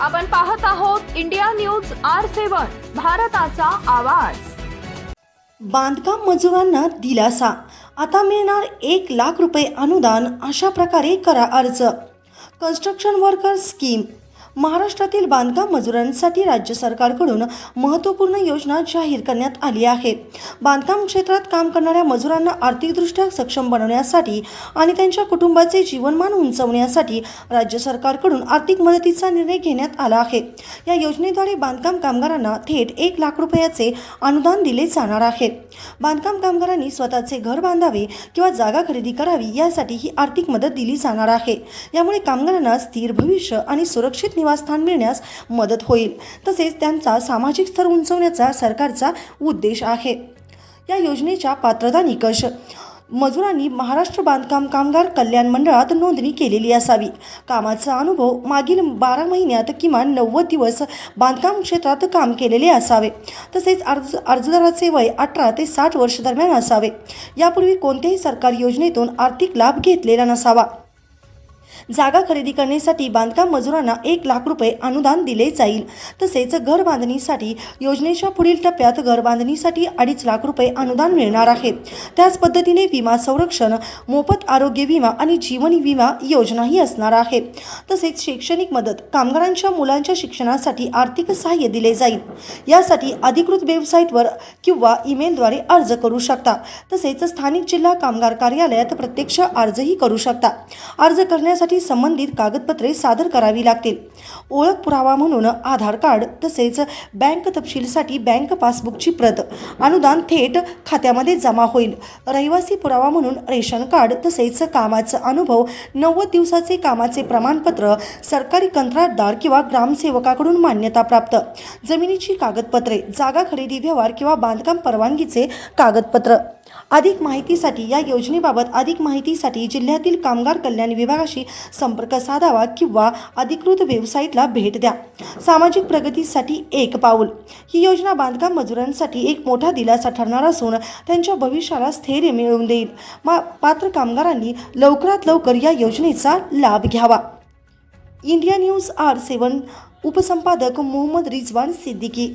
आपण पाहत आहोत इंडिया न्यूज आर सेवन भारताचा आवाज. बांधकाम मजुरांना दिलासा. आता मिळणार एक लाख रुपये अनुदान अशा प्रकारे करा अर्ज. कन्स्ट्रक्शन वर्कर स्कीम महाराष्ट्रातील बांधकाम मजुरांसाठी राज्य सरकारकडून महत्त्वपूर्ण योजना जाहीर करण्यात आली आहे. बांधकाम क्षेत्रात काम करणाऱ्या मजुरांना आर्थिकदृष्ट्या सक्षम बनवण्यासाठी आणि त्यांच्या कुटुंबाचे जीवनमान उंचवण्यासाठी राज्य सरकारकडून आर्थिक मदतीचा निर्णय घेण्यात आला आहे. या योजनेद्वारे बांधकाम कामगारांना थेट एक लाख रुपयाचे अनुदान दिले जाणार आहे. बांधकाम कामगारांनी स्वतःचे घर बांधावे किंवा जागा खरेदी करावी यासाठी ही आर्थिक मदत दिली जाणार आहे. यामुळे कामगारांना स्थिर भविष्य आणि सुरक्षित निवासस्थान मिळण्यास मदत होईल. तसेच त्यांचा सामाजिक स्तर उंचवण्याचा सरकारचा उद्देश आहे. या योजनेच्या पात्रता निकष. मजुरांनी महाराष्ट्र बांधकाम कामगार कल्याण मंडळात नोंदणी केलेली असावी. कामाचा अनुभव मागील बारा महिन्यात किमान नव्वद दिवस बांधकाम क्षेत्रात काम केलेले असावे. तसेच अर्ज अर्जदाराचे वय अठरा ते साठ वर्ष दरम्यान असावे. यापूर्वी कोणत्याही सरकारी योजनेतून आर्थिक लाभ घेतलेला नसावा. जागा खरेदी करण्यासाठी बांधकाम मजुरांना एक लाख रुपये अनुदान दिले जाईल. तसेच घर बांधणीसाठी योजनेच्या पुढील टप्प्यात घर बांधणीसाठी अडीच लाख रुपये अनुदान मिळणार आहे. त्याच पद्धतीने विमा संरक्षण मोफत आरोग्य विमा आणि जीवन विमा योजनाही असणार आहे. तसेच शैक्षणिक मदत कामगारांच्या मुलांच्या शिक्षणासाठी आर्थिक सहाय्य दिले जाईल. यासाठी अधिकृत वेबसाईटवर किंवा ईमेलद्वारे अर्ज करू शकता. तसेच स्थानिक जिल्हा कामगार कार्यालयात प्रत्यक्ष अर्जही करू शकता. अर्ज करण्यासाठी संबंधित कागदपत्रे सादर करावी लागतील. ओळख पुरावा म्हणून आधार कार्ड तसेच बँक तपशीलसाठी बँक पासबुकची प्रत अनुदान थेट खात्यामध्ये जमा होईल. रहिवासी पुरावा म्हणून रेशन कार्ड तसेच कामाचा अनुभव नव्वद दिवसाचे कामाचे प्रमाणपत्र सरकारी कंत्राटदार किंवा ग्रामसेवकाकडून मान्यता प्राप्त. जमिनीची कागदपत्रे जागा खरेदी व्यवहार किंवा बांधकाम परवानगीचे कागदपत्र. अधिक माहितीसाठी या योजनेबाबत अधिक माहितीसाठी जिल्ह्यातील कामगार कल्याण विभागाशी संपर्क साधावा किंवा अधिकृत वेबसाईटला भेट द्या. सामाजिक प्रगतीसाठी एक पाऊल. ही योजना बांधकाम मजुरांसाठी एक मोठा दिलासा ठरणार असून त्यांच्या भविष्याला स्थैर्य मिळवून देईल. मा पात्र कामगारांनी लवकरात लवकर या योजनेचा लाभ घ्यावा. इंडिया न्यूज आर सेवन उपसंपादक मोहम्मद रिजवान सिद्दीकी.